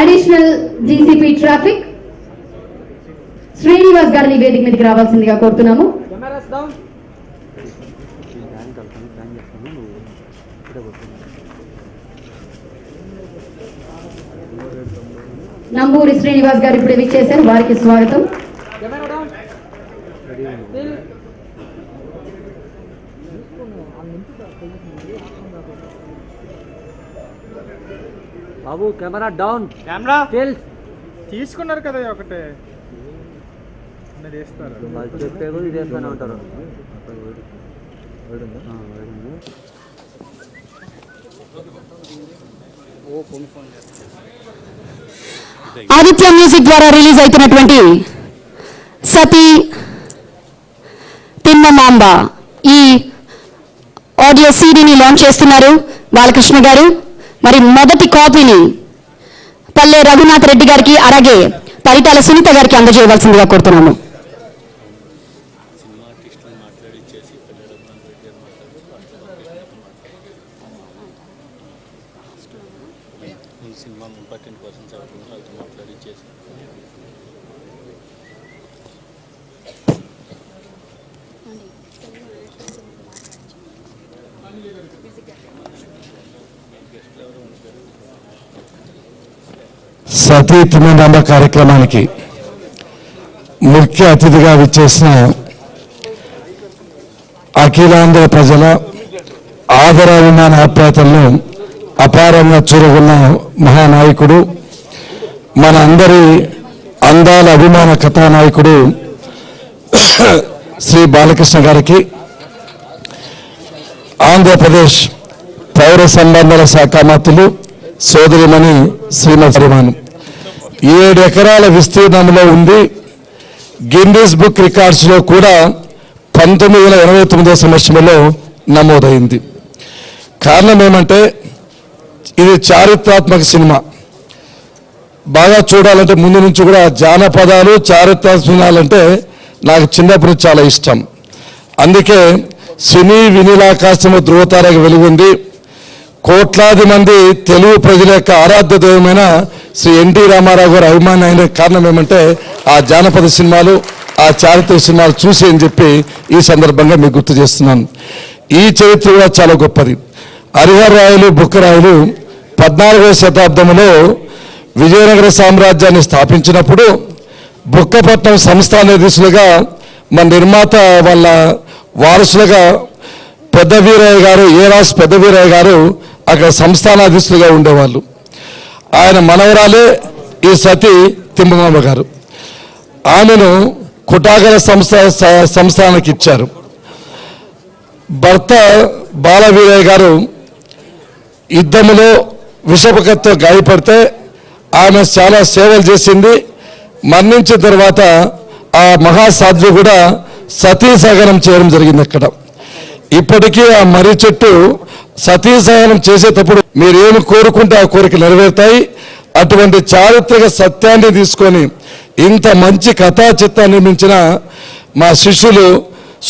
Additional GCP traffic Srinivas గారిని వేదిక మీదకి రావాల్సిందిగా కోరుతున్నాము. నంబూరి శ్రీనివాస్ గారు ఇప్పుడే విచ్చేశారు వారికి స్వాగతం కెమెరా డౌన్ స్టిల్ బాబు కెమెరా డౌన్. కెమెరా? తీసుకున్నారు కదా ఒకటే. వాళ్ళు చెప్పే కూడా ఉంటారు ఆదిత్య మ్యూజిక్ ద్వారా రిలీజ్ అవుతున్నటువంటి సతీ తిమ్మమాంబ ఈ ఆడియో సీడీని లాంచ్ చేస్తున్నారు బాలకృష్ణ గారు. మరి మొదటి కాపీని పల్లె రఘునాథ్ రెడ్డి గారికి అలాగే పరిటాల సునీత గారికి అందజేయవలసిందిగా కోరుతున్నాము. సినిమా ఇంపార్టెంట్ క్వశ్చన్స్ అవుతుంది మాట్లాడి చేసి సతీ తిమ్మనాంబ కార్యక్రమానికి ముఖ్య అతిథిగా విచ్చేసిన అఖిలాంధ్ర ప్రజల ఆదర విమాన ఆప్యాతలను అపారంగా చూరగొన్న మహానాయకుడు మన అందరి అందాల అభిమాన కథానాయకుడు శ్రీ బాలకృష్ణ గారికి ఆంధ్రప్రదేశ్ పౌర సంబంధాల శాఖ మంత్రులు సోదరిమణి శ్రీమతి ఏడు ఎకరాల విస్తీర్ణంలో ఉంది. గిన్నీస్ బుక్ రికార్డ్స్లో కూడా పంతొమ్మిది వందల ఎనభై తొమ్మిదో సంవత్సరంలో నమోదైంది. కారణం ఏమంటే ఇది చారిత్రాత్మక సినిమా. బాగా చూడాలంటే ముందు నుంచి కూడా జానపదాలు చారిత్రాత్మక సినిమాలంటే నాకు చిన్నప్పుడు చాలా ఇష్టం. అందుకే సినీ వినీలాకాశము ధృవతారకు వెలుగుంది. కోట్లాది మంది తెలుగు ప్రజల యొక్క ఆరాధ్య దైవమైన శ్రీ ఎన్టీ రామారావు గారు అభిమాని అయిన కారణం ఏమంటే ఆ జానపద సినిమాలు ఆ చారిత్రక సినిమాలు చూసి అని చెప్పి ఈ సందర్భంగా మీకు గుర్తు చేస్తున్నాను ఈ చరిత్ర కూడా చాలా గొప్పది. హరిహర్ రాయలు బుక్కరాయలు పద్నాలుగవ శతాబ్దంలో విజయనగర సామ్రాజ్యాన్ని స్థాపించినప్పుడు బుక్కపట్నం సంస్థాన దిశలుగా మన నిర్మాత వాళ్ళ వారసులుగా పెద్దవీరయ్య గారు ఏరాస్ పెద్ద వీరయ్య గారు అక్కడ సంస్థానాధీశులుగా ఉండేవాళ్ళు. ఆయన మనవరాలే ఈ సతి తిమ్మమామ గారు. ఆమెను కుటాగర సంస్థ సంస్థానానికి ఇచ్చారు. భర్త బాలవీరయ్య గారు యుద్ధములో విషపకతో గాయపడితే ఆమె చాలా సేవలు చేసింది. మరణించిన తర్వాత ఆ మహాసాధ్వి కూడా సతీ చేయడం జరిగింది అక్కడ. ఇప్పటికీ ఆ మర్రి చెట్టు సతీ చేసేటప్పుడు మీరు ఏమి కోరుకుంటే ఆ కోరిక నెరవేరుతాయి. అటువంటి చారిత్రక సత్యాన్ని తీసుకొని ఇంత మంచి కథా చిత్తాన్ని నిర్మించిన మా శిష్యులు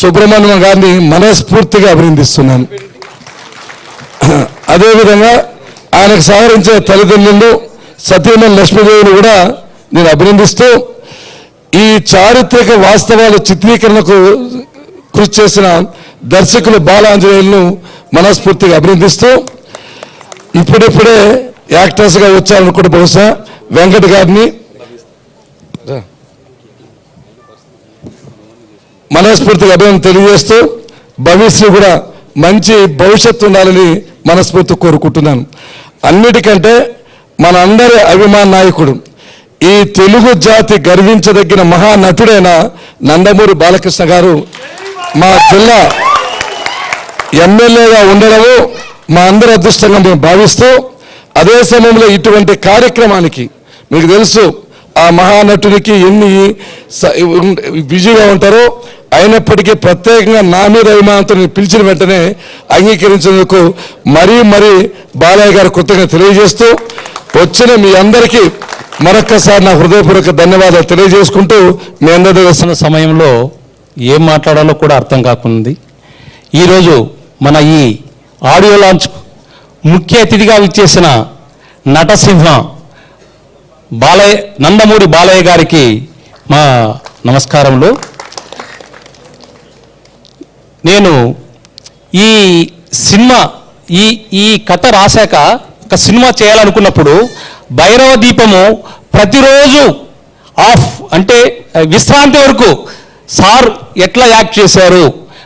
సుబ్రహ్మణ్యం గారిని మనస్ఫూర్తిగా అభినందిస్తున్నాను. అదేవిధంగా ఆయనకు సహకరించే తల్లిదండ్రులు సతీమణి లక్ష్మీదేవిని కూడా నేను అభినందిస్తూ ఈ చారిత్రక వాస్తవాల చిత్రీకరణకు కృషి చేసిన దర్శకులు బాలాంజనేయులను మనస్ఫూర్తిగా అభినందిస్తూ ఇప్పుడిప్పుడే యాక్టర్స్గా వచ్చారనుకుంటే బహుశా వెంకట్ గారిని. మనస్ఫూర్తిగా అభినందన తెలియజేస్తూ భవిష్యత్తు కూడా మంచి భవిష్యత్తు ఉండాలని మనస్ఫూర్తి కోరుకుంటున్నాను. అన్నిటికంటే మన అందరి అభిమాన నాయకుడు ఈ తెలుగు జాతి గర్వించదగిన మహానటుడైన నందమూరి బాలకృష్ణ గారు మా జిల్లా ఎమ్మెల్యేగా ఉండడము మా అందరి అదృష్టంగా మేము భావిస్తూ అదే సమయంలో ఇటువంటి కార్యక్రమానికి మీకు తెలుసు ఆ మహానటునికి ఎన్ని బిజీగా ఉంటారో అయినప్పటికీ ప్రత్యేకంగా నా మీద అభిమానంతో పిలిచిన వెంటనే అంగీకరించేందుకు మరీ మరీ బాలయ్య గారు కృతజ్ఞత తెలియజేస్తూ వచ్చిన మీ అందరికీ మరొక్కసారి నా హృదయపూర్వక ధన్యవాదాలు తెలియజేసుకుంటూ మీ అందరి వస్తున్న సమయంలో ఏం మాట్లాడాలో కూడా అర్థం కాకుంది. ఈరోజు మన ఈ ఆడియో లాంచ్ ముఖ్య అతిథిగా విచ్చేసిన నటసింహ బాలయ్య నందమూరి బాలయ్య గారికి మా నమస్కారములు. నేను ఈ సినిమా ఈ ఈ కథ రాశాక ఒక సినిమా చేయాలనుకున్నప్పుడు భైరవ దీపము ప్రతిరోజు ఆఫ్ అంటే విశ్రాంతి వరకు సార్ ఎట్లా యాక్ట్ చేశారు?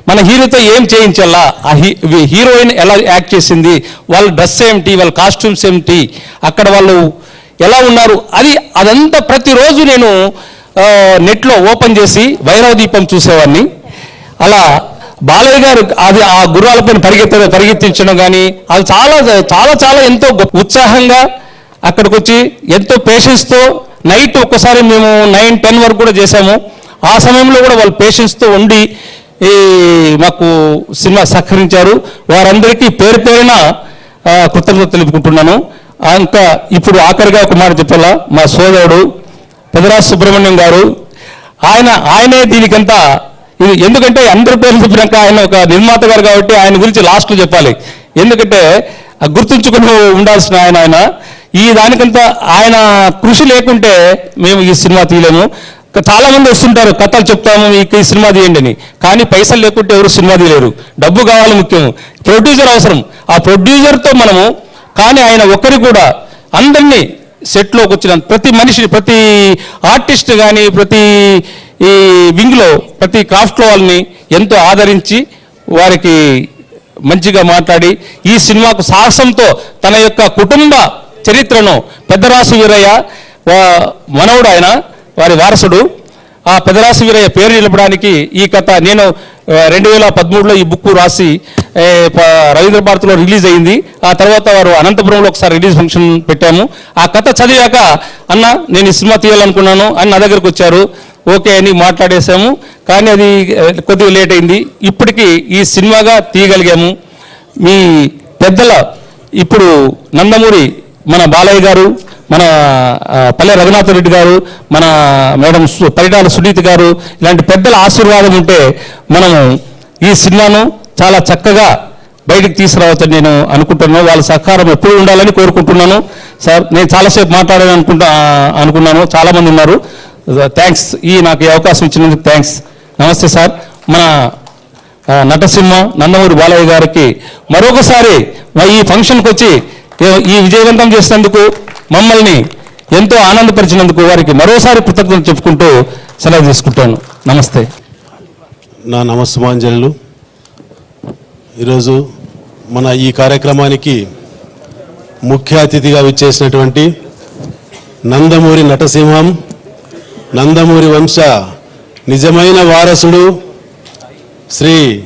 మన హీరోతో ఏం చేయించాలా? ఆ హీ హీరోయిన్ ఎలా యాక్ట్ చేసింది? వాళ్ళ డ్రెస్ ఏమిటి? వాళ్ళ కాస్ట్యూమ్స్ ఏమిటి? అక్కడ వాళ్ళు ఎలా ఉన్నారు? అది అదంతా ప్రతిరోజు నేను నెట్లో ఓపెన్ చేసి వైరవ దీపం చూసేవాడిని. అలా బాలయ్య గారు అది ఆ గుర్రాలపైన పరిగెత్త పరిగెత్తించడం కానీ అది చాలా చాలా చాలా ఎంతో గొప్ప ఉత్సాహంగా అక్కడికి వచ్చి ఎంతో పేషెన్స్తో నైట్ ఒక్కసారి మేము నైన్ టెన్ వరకు కూడా చేశాము. ఆ సమయంలో కూడా వాళ్ళు పేషెన్స్తో ఉండి ఈ మాకు సినిమా సహకరించారు. వారందరికీ పేరు పేరున కృతజ్ఞత తెలుపుకుంటున్నాను. ఆ, ఇంకా ఇప్పుడు ఆఖరిగా ఒక మాట చెప్పాలా? మా సోదరుడు పెదరాజు సుబ్రహ్మణ్యం గారు ఆయన ఆయనే దీనికంతా ఇది ఎందుకంటే అందరి పేర్లు చెప్పినాక ఆయన ఒక నిర్మాత గారు కాబట్టి ఆయన గురించి లాస్ట్లో చెప్పాలి. ఎందుకంటే గుర్తుంచుకుని ఉండాల్సిన ఆయన ఆయన. ఈ దానికంతా ఆయన కృషి లేకుంటే మేము ఈ సినిమా తీయలేము. చాలా మంది వస్తుంటారు కథలు చెప్తాము ఈ సినిమా తీయండి అని. కానీ పైసలు లేకుంటే ఎవరు సినిమా తీయలేరు. డబ్బు కావాలి ముఖ్యం. ప్రొడ్యూసర్ అవసరం. ఆ ప్రొడ్యూసర్తో మనము కానీ ఆయన ఒక్కరి కూడా అందరినీ సెట్లోకి వచ్చిన ప్రతి మనిషిని ప్రతి ఆర్టిస్ట్ కానీ ప్రతి ఈ వింగ్లో ప్రతి క్రాఫ్ట్లో వాళ్ళని ఎంతో ఆదరించి వారికి మంచిగా మాట్లాడి ఈ సినిమాకు సాహసంతో తన యొక్క కుటుంబ చరిత్రను పెద్దరాసు వీరయ్య మనవుడు ఆయన వారి వారసుడు ఆ పెదరాశి వీరయ్య పేరు నిలపడానికి ఈ కథ నేను రెండు వేల పదమూడులో ఈ బుక్ రాసి రవీంద్ర భారతిలో రిలీజ్ అయింది. ఆ తర్వాత వారు అనంతపురంలో ఒకసారి రిలీజ్ ఫంక్షన్ పెట్టాము. ఆ కథ చదివాక అన్న నేను ఈ సినిమా తీయాలనుకున్నాను అని నా దగ్గరకు వచ్చారు. ఓకే అని మాట్లాడేశాము. కానీ అది కొద్దిగా లేట్ అయింది. ఇప్పటికీ ఈ సినిమాగా తీయగలిగాము. మీ పెద్దల ఇప్పుడు నందమూరి మన బాలయ్య గారు మన పల్లె రఘునాథ రెడ్డి గారు మన మేడం పరిటాల సునీతి గారు ఇలాంటి పెద్దల ఆశీర్వాదం ఉంటే మనము ఈ సినిమాను చాలా చక్కగా బయటికి తీసుకురావచ్చని నేను అనుకుంటున్నాను. వాళ్ళ సహకారం ఎప్పుడు ఉండాలని కోరుకుంటున్నాను. సార్ నేను చాలాసేపు మాట్లాడాలని అనుకుంటా అనుకున్నాను. చాలామంది ఉన్నారు. థ్యాంక్స్ ఈ నాకు ఈ అవకాశం ఇచ్చినందుకు థ్యాంక్స్ నమస్తే సార్. మన నటసింహ నందమూరి బాలయ్య గారికి మరొకసారి ఈ ఫంక్షన్కి వచ్చి ఈ విజయవంతం చేసినందుకు మమ్మల్ని ఎంతో ఆనందపరిచినందుకు వారికి మరోసారి కృతజ్ఞతలు చెప్పుకుంటూ సెలవు తీసుకుంటాను. నమస్తే. నా నమస్సుమాంజలు ఈరోజు మన ఈ కార్యక్రమానికి ముఖ్య అతిథిగా విచ్చేసినటువంటి నందమూరి నటసింహం నందమూరి వంశ నిజమైన వారసుడు శ్రీ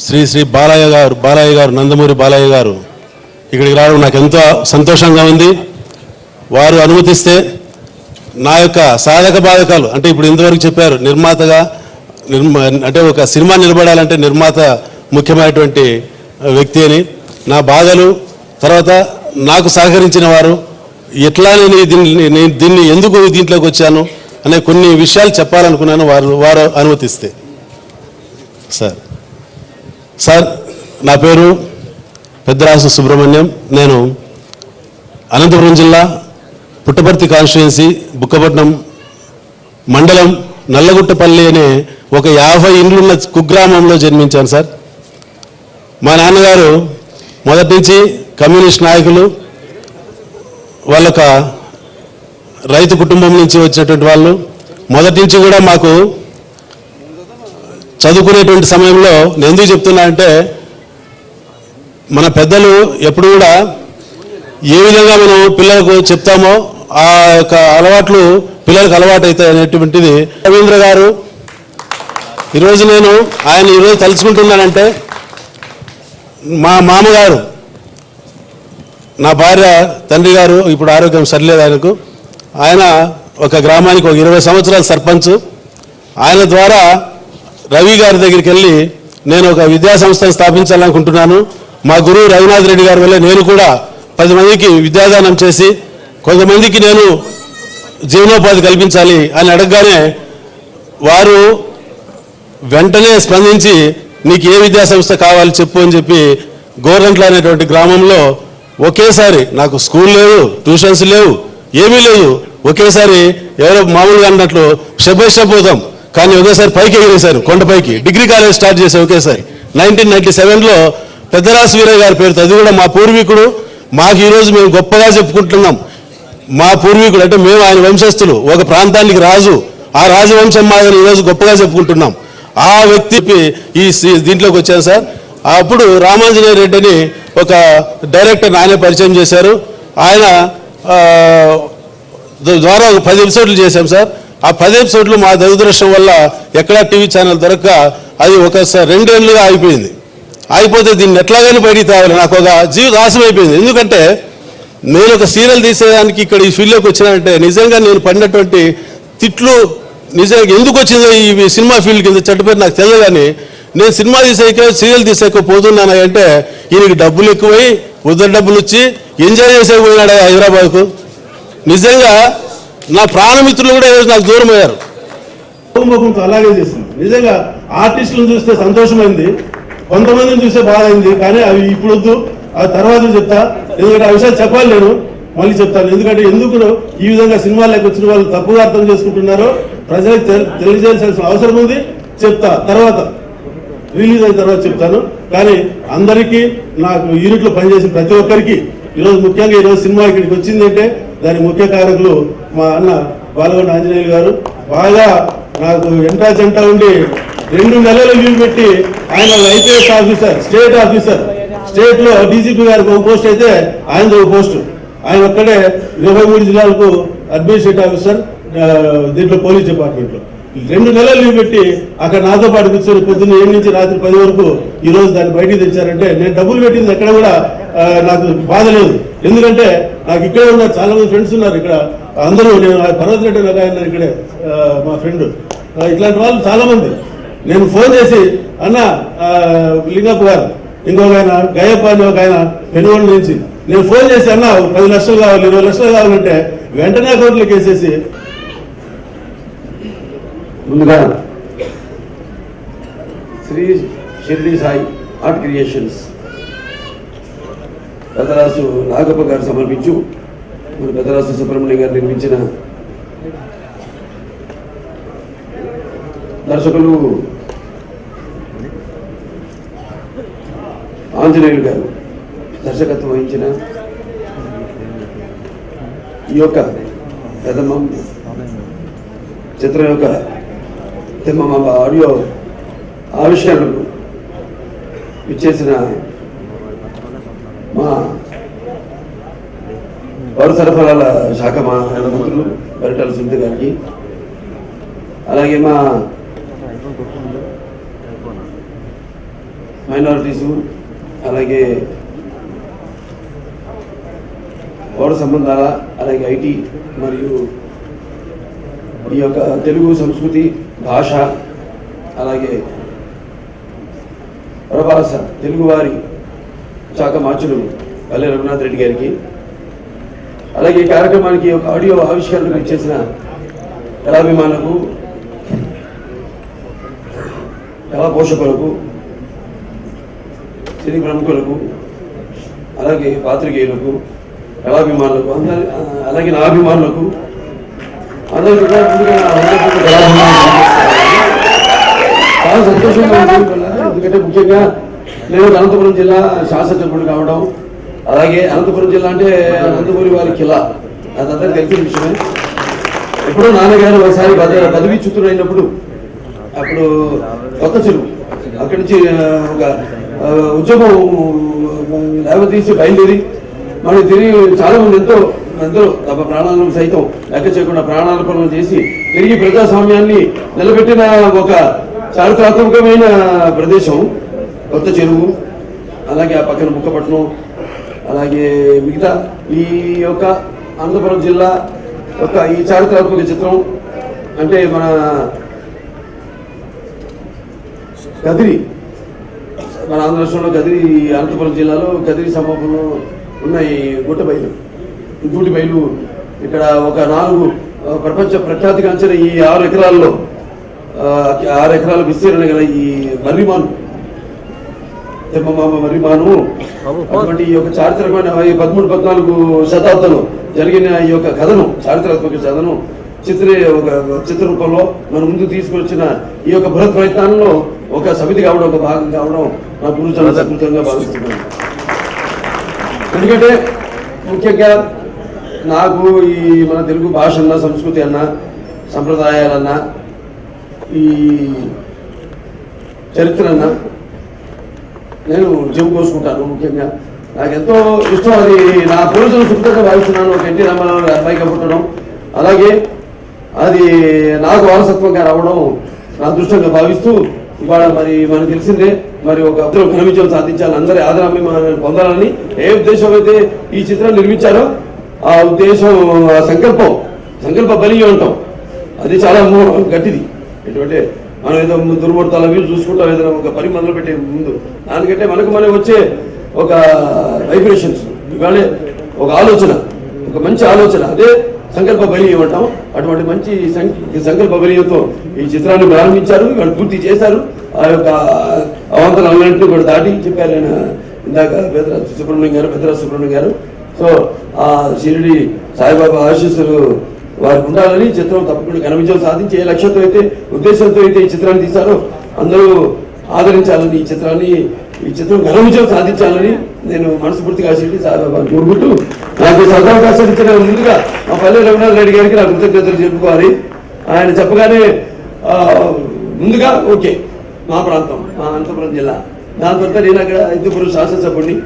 శ్రీ శ్రీ బాలయ్య గారు బాలయ్య గారు నందమూరి బాలయ్య గారు. ఇక్కడికి రావడం నాకు ఎంతో సంతోషంగా ఉంది. వారు అనుమతిస్తే నా యొక్క సాధక బాధకాలు అంటే ఇప్పుడు ఇంతవరకు చెప్పారు నిర్మాతగా నిర్మ అంటే ఒక సినిమా నిలబడాలంటే నిర్మాత ముఖ్యమైనటువంటి వ్యక్తి అని. నా బాధలు తర్వాత నాకు సహకరించిన వారు ఎట్లా నేను దీన్ని నేను దీన్ని ఎందుకు దీంట్లోకి వచ్చాను అనే కొన్ని విషయాలు చెప్పాలనుకున్నాను వారు వారు అనుమతిస్తే. సార్. సార్ నా పేరు పెద్దరాసు సుబ్రహ్మణ్యం నేను అనంతపురం జిల్లా పుట్టపర్తి కాన్స్టిట్యున్సీ బుక్కపట్నం మండలం నల్లగుట్టపల్లి అనే ఒక యాభై ఇండ్లున్న కుగ్రామంలో జన్మించాను సార్. మా నాన్నగారు మొదటి నుంచి కమ్యూనిస్ట్ నాయకులు వాళ్ళొక రైతు కుటుంబం నుంచి వచ్చినటువంటి వాళ్ళు. మొదటి నుంచి కూడా మాకు చదువుకునేటువంటి సమయంలో నేను ఎందుకు చెప్తున్నా అంటే మన పెద్దలు ఎప్పుడు కూడా ఏ విధంగా మనం పిల్లలకు చెప్తామో ఆ యొక్క అలవాట్లు పిల్లలకు అలవాటు అవుతాయి అనేటువంటిది రవీంద్ర గారు. ఈరోజు నేను ఆయన ఈరోజు తలుచుకుంటున్నానంటే మా మామగారు నా భార్య తండ్రి గారు ఇప్పుడు ఆరోగ్యం సరిలేదు ఆయనకు. ఆయన ఒక గ్రామానికి ఒక ఇరవై సంవత్సరాల సర్పంచ్. ఆయన ద్వారా రవి గారి దగ్గరికి వెళ్ళి నేను ఒక విద్యా సంస్థను స్థాపించాలనుకుంటున్నాను. మా గురువు రఘునాథ్ రెడ్డి గారి వల్ల నేను కూడా పది మందికి విద్యాదానం చేసి కొంతమందికి నేను జీవనోపాధి కల్పించాలి అని అడగగానే వారు వెంటనే స్పందించి నీకు ఏ విద్యా సంస్థ కావాలి చెప్పు అని చెప్పి గోరంట్ల అనేటువంటి గ్రామంలో ఒకేసారి నాకు స్కూల్ లేవు ట్యూషన్స్ లేవు ఏమీ లేదు. ఒకేసారి ఎవరో మామూలుగా అన్నట్లు స్టెప్ పోతాం కానీ ఒకేసారి పైకి ఎగిరేశారు కొండపైకి. డిగ్రీ కాలేజ్ స్టార్ట్ చేశారు ఒకేసారి. నైన్టీన్ నైన్టీ సెవెన్లో పెద్దరాసు వీరయ్య గారి పేరుతో అది కూడా మా పూర్వీకుడు. మాకు ఈరోజు మేము గొప్పగా చెప్పుకుంటున్నాం. మా పూర్వీకుడు అంటే మేము ఆయన వంశస్థులు ఒక ప్రాంతానికి రాజు. ఆ రాజవంశం మాదిరి ఈరోజు గొప్పగా చెప్పుకుంటున్నాం. ఆ వ్యక్తి ఈ దీంట్లోకి వచ్చాను సార్. అప్పుడు రామాంజనేయ రెడ్డిని ఒక డైరెక్టర్ నానే పరిచయం చేశారు. ఆయన ద్వారా ఒక పది ఎపిసోడ్లు చేశాం సార్. ఆ పది ఎపిసోడ్లు మా దురదృష్టం వల్ల ఎక్కడా టీవీ ఛానల్ దొరక్క అది ఒకసారి రెండేళ్ళుగా అయిపోయింది అయిపోతే దీన్ని ఎట్లాగైనా బయటికి తేవాలి. నాకు ఒక జీవిత ఆశం అయిపోయింది. ఎందుకంటే నేను ఒక సీరియల్ తీసేదానికి ఇక్కడ ఈ ఫీల్డ్లోకి వచ్చినానంటే నిజంగా నేను పడినటువంటి తిట్లు నిజంగా ఎందుకు వచ్చిందో ఈ సినిమా ఫీల్డ్ కింద చెడ్డపేరు నాకు తెలియదు కానీ నేను సినిమా తీసేక సీరియల్ తీసేక పోతున్నాను అంటే ఈయనకి డబ్బులు ఎక్కువై ఉద్దరు డబ్బులు వచ్చి ఎంజాయ్ చేసే పోయినాడు హైదరాబాద్కు? నిజంగా నా ప్రాణమిత్రులు కూడా ఈరోజు నాకు దూరం అయ్యారు. అలాగే చేసింది నిజంగా ఆర్టిస్టులను చూస్తే సంతోషమైంది. కొంతమందిని చూస్తే బాధ అయింది కానీ అవి ఇప్పుడు వద్దు ఆ తర్వాత చెప్తా. ఎందుకంటే ఆ విషయాలు చెప్పాలి నేను మళ్ళీ చెప్తాను. ఎందుకంటే ఎందుకు ఈ విధంగా సినిమాలకు వచ్చిన వాళ్ళు తప్పుగా అర్థం చేసుకుంటున్నారో ప్రజలకు తెలియజేయాల్సిన అవసరం ఉంది చెప్తా. తర్వాత రిలీజ్ అయిన తర్వాత చెప్తాను. కానీ అందరికీ నాకు యూనిట్లో పనిచేసిన ప్రతి ఒక్కరికి ఈరోజు ముఖ్యంగా ఈరోజు సినిమా ఇక్కడికి వచ్చిందంటే దాని ముఖ్య కారకులు మా అన్న బాలగొండ ఆంజనేయులు గారు. బాగా నాకు ఎంటా జంట ఉండి రెండు నెలలు లీవ్ పెట్టి ఆయన ఐపీఎస్ ఆఫీసర్ స్టేట్ ఆఫీసర్ స్టేట్లో డీజీపీ గారికి ఒక పోస్ట్ అయితే ఆయనది ఒక పోస్ట్. ఆయన ఒక్కడే ఇరవై మూడు జిల్లాలకు అడ్మినిస్ట్రేటివ్ ఆఫీసర్ దీంట్లో పోలీస్ డిపార్ట్మెంట్లో రెండు నెలలు లీవ్ పెట్టి అక్కడ నాతో పాటు కూర్చొని పొద్దున్న ఏడు నుంచి రాత్రి పది వరకు ఈ రోజు దాన్ని బయటికి తెచ్చారంటే నేను డబ్బులు పెట్టింది ఎక్కడ కూడా నాకు బాధ లేదు. ఎందుకంటే నాకు ఇక్కడే ఉన్నారు చాలా మంది ఫ్రెండ్స్ ఉన్నారు ఇక్కడ. అందరూ నేను ఆ పర్వత ఆయన ఇక్కడే మా ఫ్రెండ్. ఇట్లాంటి వాళ్ళు చాలా మంది. నేను ఫోన్ చేసి అన్న లింగప్ప గారు ఇంకొక ఆయన గయప్ప అని ఒక ఆయన పెనుగోడు నుంచి. నేను ఫోన్ చేసి అన్న ఒక పది లక్షలు కావాలి ఇరవై లక్షలు కావాలంటే వెంటనే అకౌంట్లోకి వేసేసి ముందుగా శ్రీ షిర్డి సాయి ఆర్ట్ క్రియేషన్స్ పెద్దరాసు నాగప్ప గారు సమర్పించు. మన పెద్దరాసు సుబ్రహ్మణ్యం గారు నిర్మించిన దర్శకులు ఆంజనేయులు గారు దర్శకత్వం వహించిన ఈ యొక్క పెద్దమ్మ చిత్రం యొక్క తిమ్మమ్మ ఆడియో ఆవిష్కరణకు ఇచ్చేసిన మా పౌర సరఫరాల శాఖ మా మంత్రులు పరిటాల సునీత గారికి అలాగే మా మైనారిటీసు అలాగే పౌర సంబంధాల అలాగే ఐటీ మరియు ఈ యొక్క తెలుగు సంస్కృతి భాష అలాగే ప్రవాస తెలుగువారి శాఖ మార్చులు పల్లె రఘునాథ్ రెడ్డి గారికి అలాగే ఈ కార్యక్రమానికి ఒక ఆడియో ఆవిష్కరణకు ఇచ్చేసిన కళాభిమానులకు కళా పోషకులకు సినీ ప్రముఖులకు అలాగే పాత్రికేయులకు కళాభిమానులకు అందరి అలాగే నా అభిమానులకు అందరూ కూడా చాలా సంతోషంగా ఎందుకంటే ముఖ్యంగా నేను అనంతపురం జిల్లా శాసనసభ్యుడు కావడం అలాగే అనంతపురం జిల్లా అంటే అనంతపురి వారి కిలా. అదందరికీ తెలిసిన విషయమే. ఎప్పుడో నాన్నగారు ఒకసారి పద పదవి చుట్టూరైనప్పుడు అప్పుడు కొత్త చెరువు అక్కడి నుంచి ఒక ఉద్యమం లేవతీసి బయలుదేరి మనం తిరిగి చాలా మంది ఎంతో ఎంతో తమ ప్రాణాలను సైతం లెక్క చేయకుండా ప్రాణార్పణలు చేసి తిరిగి ప్రజాస్వామ్యాన్ని నిలబెట్టిన ఒక చారిత్రాత్మకమైన ప్రదేశం కొత్త చెరువు అలాగే ఆ పక్కన ముక్కపట్నం అలాగే మిగతా ఈ యొక్క అనంతపురం జిల్లా యొక్క ఈ చారిత్రాత్మక చిత్రం అంటే మన కదిరి మన ఆంధ్ర రాష్ట్రంలో కదిరి అనంతపురం జిల్లాలో కదిరి సమీపంలో ఉన్నాయి గుట్ట బయలు. ఈ బయలు ఇక్కడ ఒక నాలుగు ప్రపంచ ప్రపంచ ప్రఖ్యాతిగాంచిన ఈ ఆరు ఎకరాల్లో ఆరు ఎకరాల విస్తీర్ణ గల ఈ మర్రిమాను. తిమ్మమామ మర్రిమాను? అటువంటి ఈ యొక్క చారిత్రకమైన పదమూడు పద్నాలుగు శతాబ్దంలో జరిగిన ఈ యొక్క కథను చారిత్రాత్మక కథను చిత్ర ఒక చిత్ర రూపంలో మన ముందు తీసుకొచ్చిన ఈ యొక్క బృహత్ ప్రయత్నంలో ఒక సమితి కావడం ఒక భాగం కావడం నా గురుజన సకృతంగా భావిస్తున్నాను. ఎందుకంటే ముఖ్యంగా నాకు ఈ మన తెలుగు భాష అన్న సంస్కృతి అన్న సంప్రదాయాలన్నా ఈ చరిత్ర అన్న నేను చెవు కోసుకుంటాను ముఖ్యంగా. నాకు ఎంతో ఇష్టం అది. నా పూర్వజులు సుఖంగా భావిస్తున్నాను. ఒక ఎన్టీ రామారావు అబ్బాయిగా పుట్టడం. అలాగే అది నాకు వారసత్వంగా రావడం నా అదృష్టంగా భావిస్తూ ఇవాళ మరి మనకు తెలిసిందే మరి ఒక ఘన సాధించాలి అందరి ఆదరాన్ని పొందాలని ఏ ఉద్దేశం అయితే ఈ చిత్రం నిర్మించారో ఆ ఉద్దేశం ఆ సంకల్పం సంకల్ప బలి ఉంటాం. అది చాలా గట్టిది. ఎటువంటి మనం ఏదో దుర్ముహూర్తాలు అవి చూసుకుంటాం ఏదైనా ఒక పని మొదలు పెట్టే ముందు. దానికంటే మనకు మనం వచ్చే ఒక వైబ్రేషన్స్ ఇవాళ ఒక ఆలోచన ఒక మంచి ఆలోచన. అదే సంకల్ప బలీయం అంటాం అటువంటి మంచి సం- సంకల్ప బలీయంతో ఈ చిత్రాన్ని ప్రారంభించారు వాళ్ళు పూర్తి చేశారు. ఆ యొక్క అవాంతరాలన్నింటినీ కూడా దాటి చెప్పారు ఆయన ఇందాక పెద్ద సుబ్రహ్మణ్యం గారు పెద్దరాజు సుబ్రహ్మణ్యం గారు. సో ఆ షిరిడి సాయిబాబా ఆశీస్సులు వారికి ఉండాలని చిత్రం తప్పకుండా ఘన విజయం సాధించి ఏ లక్ష్యంతో అయితే ఉద్దేశంతో అయితే ఈ చిత్రాన్ని తీశారో. అందరూ ఆదరించాలని ఈ చిత్రాన్ని ఈ చిత్రం ఘన విజయం సాధించాలని నేను మనస్ఫూర్తిగా షిరిడి సాయిబాబా కోరుకుంటూ నాకు ఈ సదవకాశం ఇచ్చిన ముందుగా మా పల్లె రఘునాథ్ రెడ్డి గారికి నా కృతజ్ఞతలు చెప్పుకోవాలి. ఆయన చెప్పగానే ముందుగా ఓకే. మా ప్రాంతం మా అనంతపురం జిల్లా. దాని తర్వాత నేను అక్కడ హిందూపురం శాసనసభ్యుడిని.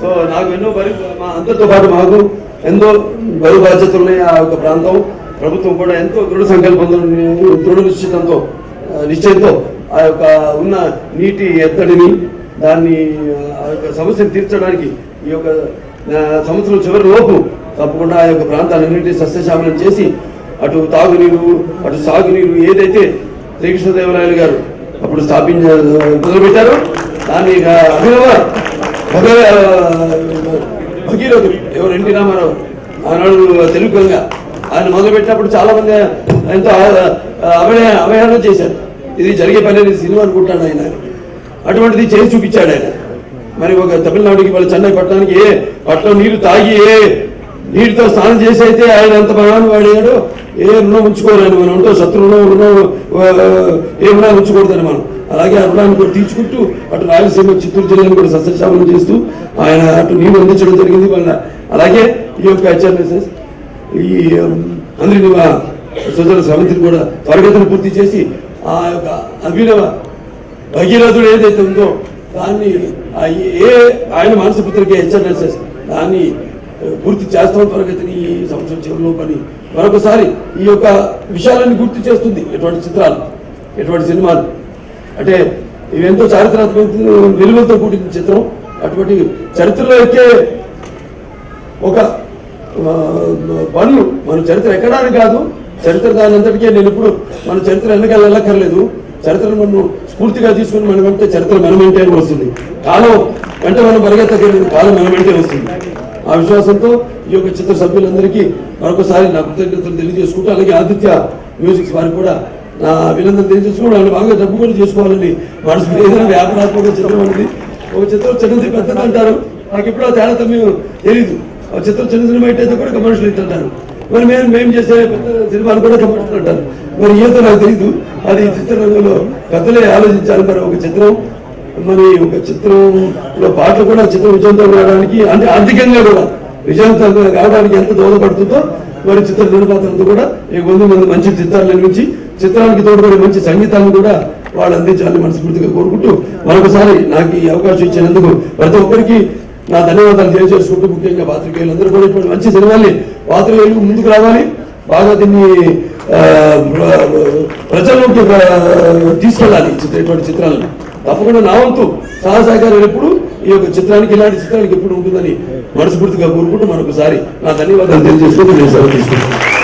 సో నాకు ఎన్నో బరి మా అందరితో పాటు మాకు ఎంతో బరువు బాధ్యతలు ఉన్నాయి ఆ యొక్క ప్రాంతం. ప్రభుత్వం కూడా ఎంతో దృఢ సంకల్పంతో దృఢ నిశ్చితంతో నిశ్చయంతో ఆ యొక్క ఉన్న నీటి ఎత్తడిని దాన్ని ఆ యొక్క సమస్యను తీర్చడానికి ఈ యొక్క సంవత్సరం చివరి లోపు తప్పకుండా ఆ యొక్క ప్రాంతాలన్నింటినీ సస్యశామలం చేసి అటు తాగునీరు అటు సాగునీరు ఏదైతే శ్రీకృష్ణదేవరాయలు గారు అప్పుడు స్థాపించ మొదలుపెట్టారో దాన్ని అభినవ భగవ భగీరథుడు ఎవరు ఎన్టీ రామారావు ఆనాడు తెలుగు గంగ ఆయన మొదలుపెట్టినప్పుడు చాలామంది ఎంతో ఆ- అవహే అవహేళన చేశారు. ఇది జరిగే పని సినిమా అనుకుంటాను ఆయన. అటువంటిది చేసి చూపించాడు ఆయన. మరి ఒక తమిళనాడుకి వాళ్ళు చెన్నై పట్టడానికి ఏ పట్టణం నీళ్ళు తాగి ఏ నీటితో స్నానం చేసి అయితే ఆయన ఎంత మహాను వాడాడు ఏ రుణం ఉంచుకోలేని మనం. ఉంటో శత్రు రుణం ఏ రుణాలు ఉంచకూడదని మనం. అలాగే ఆ రుణాన్ని కూడా తీర్చుకుంటూ అటు రాయలసీమ చిత్తూరు జిల్లాను కూడా సస్యశామనం చేస్తూ ఆయన అటు నీళ్ళు అందించడం జరిగింది. వాళ్ళ అలాగే ఈ యొక్క హెచ్ఆర్ఎస్ఎస్ ఈ అందరి సుజల సమితిని కూడా త్వరగతిని పూర్తి చేసి ఆ యొక్క అభినవ భగీరథుడు ఏదైతే ఉందో దాన్ని ఏ ఆయన మానసపుత్రిక హెచ్ఎన్ఎస్ఎస్ దాన్ని గుర్తు చేస్తాం తరగతిని ఈ సంవత్సరం చివరిలో పని. మరొకసారి ఈ యొక్క విషయాలన్నీ గుర్తు చేస్తుంది ఎటువంటి చిత్రాలు ఎటువంటి సినిమాలు. అంటే ఇవెంతో చారిత్రాత్మక విలువలతో కూడిన చిత్రం. అటువంటి చరిత్రలో ఎక్కే ఒక పనులు మన చరిత్ర ఎక్కడానికి కాదు చరిత్ర దాని అంతటికే నేను ఇప్పుడు మన చరిత్ర వెనకాల వెళ్ళక్కర్లేదు. చరిత్రను మనం స్ఫూర్తిగా తీసుకుని మనం వెంటే చరిత్ర మన అని వస్తుంది. కాలం వెంట మనం పరిగెత్తగలిగిన కాలం మన వస్తుంది. ఆ విశ్వాసంతో ఈ యొక్క చిత్ర సభ్యులందరికీ మరొకసారి నా కృతజ్ఞతలు తెలియజేసుకుంటూ అలాగే ఆదిత్య మ్యూజిక్స్ వారికి కూడా నా అభినందన తెలియజేసుకుని వాళ్ళు బాగా డబ్బు కూడా చేసుకోవాలని మనసు ఏదైనా వ్యాపారాత్మక చిత్రం అనేది ఒక చిత్రం చిన్నది పెద్దది అంటారు. నాకు ఎప్పుడో తేడా మేము తెలీదు. ఆ చిత్రం చిన్న సినిమా అయితే కూడా కమర్షియల్ హిట్ అంటారు. మరి మేము మేము చేసే పెద్ద సినిమాలు కూడా కమర్షియల్ అంటారు. మరి ఏదో నాకు తెలియదు అది చిత్రరంగంలో కథలే ఆలోచించాలి మరి ఒక చిత్రం. మరి ఒక చిత్రంలో పాటలు కూడా చిత్రం విజయవంతం కావడానికి అంటే ఆర్థికంగా కూడా విజయవంతం కావడానికి ఎంత దోహదపడుతుందో మరి చిత్ర నిర్మాతలతో కూడా ఈ వంద మంది మంచి చిత్రాలు నిర్మించి చిత్రానికి తోడుపడే మంచి సంగీతాన్ని కూడా వాళ్ళు అందించాలని మనస్ఫూర్తిగా కోరుకుంటూ మరొకసారి నాకు ఈ అవకాశం ఇచ్చినందుకు ప్రతి ఒక్కరికి నా ధన్యవాదాలు తెలియజేసుకుంటూ ముఖ్యంగా పాత్రికేయులందరూ కూడా ఇటువంటి మంచి సినిమాల్ని పాత్రికేయులు ముందుకు రావాలి. బాగా దీన్ని ప్రజల్లోకి తీసుకెళ్ళాలి ఇటువంటి చిత్రాలను. తప్పకుండా నా వంతు సహా సహకారం ఎప్పుడు ఈ యొక్క చిత్రానికి ఇలాంటి చిత్రానికి ఎప్పుడు ఉంటుందని మనస్ఫూర్తిగా కోరుకుంటూ మరొకసారి నా ధన్యవాదాలు తెలియజేసుకుంటూ నేను సెలవు తీసుకుంటాను